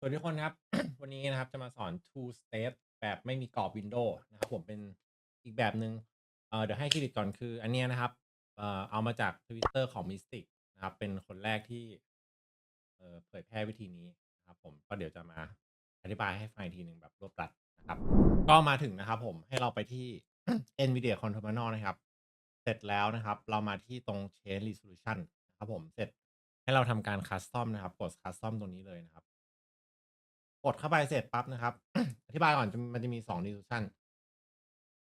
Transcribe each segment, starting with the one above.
สวัสดีทุกคนครับ วันนี้นะครับจะมาสอน two step แบบไม่มีกรอบ Windows นะครับผมเป็นอีกแบบหนึ่งเอ่อเดี๋ยวให้เครดิตก่อนคือ อันเนี้ยนะครับเออเอามาจาก Twitter ของ Mystic นะครับ เป็นคนแรกที่เอ่อเผยแพร่วิธีนี้นะครับ ผมก็เดี๋ยวจะมาอธิบายให้ฟังอีกทีหนึ่งแบบรวบรัดนะครับ ก็มาถึงนะครับผมให้เราไปที่ NVIDIA Controller นะครับ เสร็จแล้วนะครับ เรามาที่ตรง Change Resolution นะครับผมเสร็จให้เราทำการ Custom นะครับ กด Custom ตรงนี้เลยนะครับ ดเข้าไปเสร็จปั๊บนะครับ อธิบายก่อนมันจะมีสองดิสชัน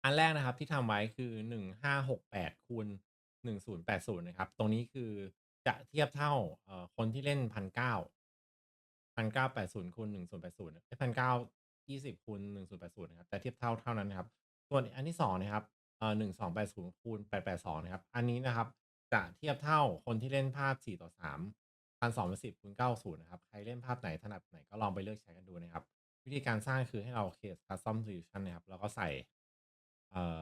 อันแรกนะครับที่ทำไว้คือหนึ่งห้าหกแปดคูณหนึ่งศูนย์แปดศูนย์นะครับ ตรงนี้คือจะเทียบเท่าคนที่เล่นพันเก้าพันเก้าแปดศูนย์คูณหนึ่งศูนย์แปดศูนย์พันเก้ายี่สิบคูณหนึ่งศูนย์แปดศูนย์นะครับแต่เทียบเท่าเท่านั้นนครับ ส่วนอันที่สองนะครับหนึ่งสองแปดศูนย์คูณแปดแปดสองนะครับ อันนี้นะครับ จะเทียบเท่าคนที่เล่นภาพสี่ต่อสาม 1210คูณ90นะครับ ใครเล่นภาพไหนถนัดไหนก็ลองไปเลือกใช้กันดูนะครับ วิธีการสร้างคือให้เรา create custom solution นะครับ แล้วก็ใส่เอ่อ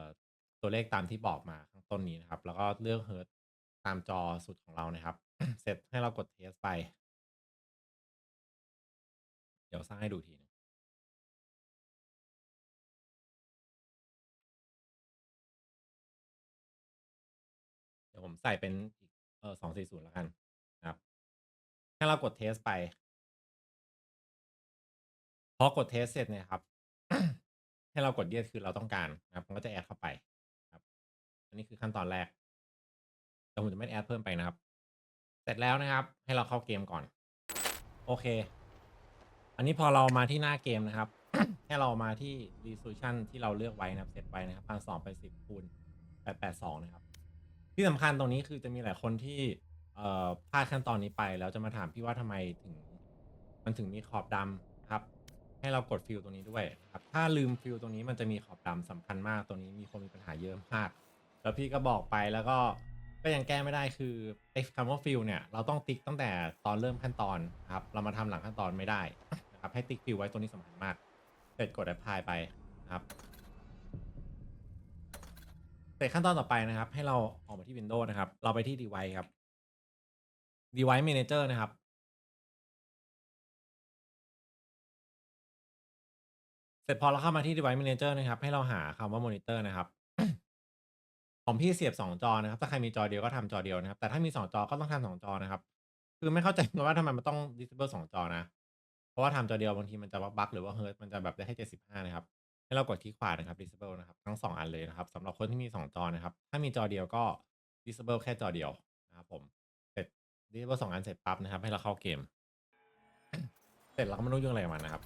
ตัวเลขตามที่บอกมาข้างต้นนี้นะครับ แล้วก็เลือก hertz ตามจอสุดของเรานะครับ เสร็จให้เรากด test ไป เดี๋ยวสร้างให้ดูทีนึงเดี๋ยวผมใส่เป็นอีกเออ240แล้วกันนะครับ ให้เรากด test ไปพอกด test เสร็จเนี่ยครับ ให้เรากด yes คือเราต้องการนะครับมันก็จะแอดเข้าไปครับ อันนี้คือขั้นตอนแรกแต่ผมจะไม่แอดเพิ่มไปนะครับ เสร็จแล้วนะครับ ให้เราเข้าเกมก่อน โอเค อันนี้พอเรามาที่หน้าเกมนะครับ ให้เรามาที่ resolution ที่เราเลือกไว้นะครับเสร็จไว้นะครับ1,200ไป10คูณ882นะครับ ที่สำคัญตรงนี้คือจะมีหลายคนที่ เอ่อพลาดขั้นตอนนี้ไป แล้วจะมาถามพี่ว่าทำไมถึง มันถึงมีขอบดำครับ ให้เรากดฟิลตรงนี้ด้วยครับถ้าลืมฟิลตรงนี้มันจะมีขอบดำสำคัญมากตรงนี้มีคนมีปัญหาเยอะมาก แล้วพี่ก็บอกไปแล้วก็ก็ยังแก้ไม่ได้คือไอ้คำว่าฟิลเนี่ยเราต้องติ๊กตั้งแต่ตอนเริ่มขั้นตอนครับเรามาทำหลังขั้นตอนไม่ได้นะครับให้ติ๊กฟิลไว้ตัวนี้สำคัญมากเสร็จกด apply ไปนะครับ เสร็จขั้นตอนต่อไปนะครับ ให้เราออกมาที่ Windows นะครับ เราไปที่ Device ครับ Device Manager นะครับ เสร็จพอเราเข้ามาที่ Device Manager นะครับ ให้เราหาคำว่า Monitor นะครับ ของพี่เสียบ2จอนะครับ ถ้าใครมีจอเดียวก็ทำจอเดียวนะครับ แต่ถ้ามี2จอก็ต้องทำ2จอนะครับ คือไม่เข้าใจว่าทำไมมันต้อง disable 2จอนะ เพราะว่าทำจอเดียวบางทีมันจะบั๊กหรือว่า hertz มันจะแบบได้แค่75นะครับให้เรากดคลิกขวานะครับ disable นะครับ ทั้ง2อันเลยนะครับสำหรับคนที่มี2จอนะครับ ถ้ามีจอเดียวก็ disable แค่จอเดียวนะครับผม เสร็จ disable 2อันเสร็จปั๊บนะครับ ให้เราเข้าเกม เสร็จเราก็ไม่ต้องยุ่งอะไรกับมันนะครับ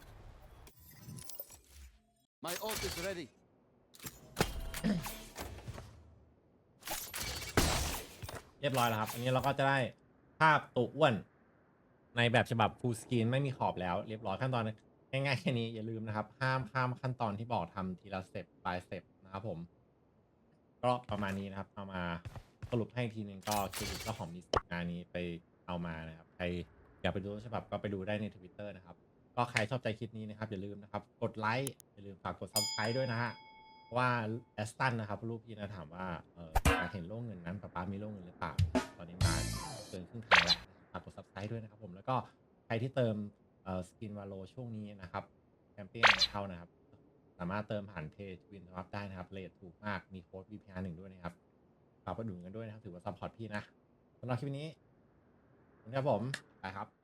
My ult is ready. เรียบร้อยแล้วครับ อันนี้เราก็จะได้ภาพตัวอ้วน ในแบบฉบับ full screen ไม่มีขอบแล้ว เรียบร้อยขั้นตอนง่ายๆแค่นี้อย่าลืมนะครับ ห้ามข้ามขั้นตอนที่บอกทำทีละสเต็ป by สเต็ปนะครับผม ก็ประมาณนี้นะครับเอามา สรุปให้อีกทีหนึ่งก็ครดิตเจ้าของมิสงานนี้ไปเอามานะครับใครอยากไปดูต้นฉบับก็ไปดูได้ในทวิตเตอร์นะครับก็ใครชอบใจคลิปนี้นะครับ อย่าลืมนะครับ กดไลค์อย่าลืมฝากกด subscribe ด้วยนะฮะว่าแอสตันนะครับลูกพี่นะถามว่าเอออยากเห็นโล่งเงินนั้นป๊าป๊ามีโล่งเงินหรือเปล่าตอนนี้มาเกินครึ่งทางแล้วฝากกด subscribe ด้วยนะครับผมแล้วก็ใครที่เติมเอ่อสกินวาโลช่วงนี้นะครับแชมเปี้ยนเข้านะครับ สามารถเติมผ่านเพจวินท็อปได้นะครับเรทถูกมากมีโค้ด VPR หนึ่งด้วยนะครับ ฝากไปดูกันด้วยนะครับ ถือว่าซัพพอร์ตพี่นะสำหรับคลิปนี้นะครับผม ไปครับ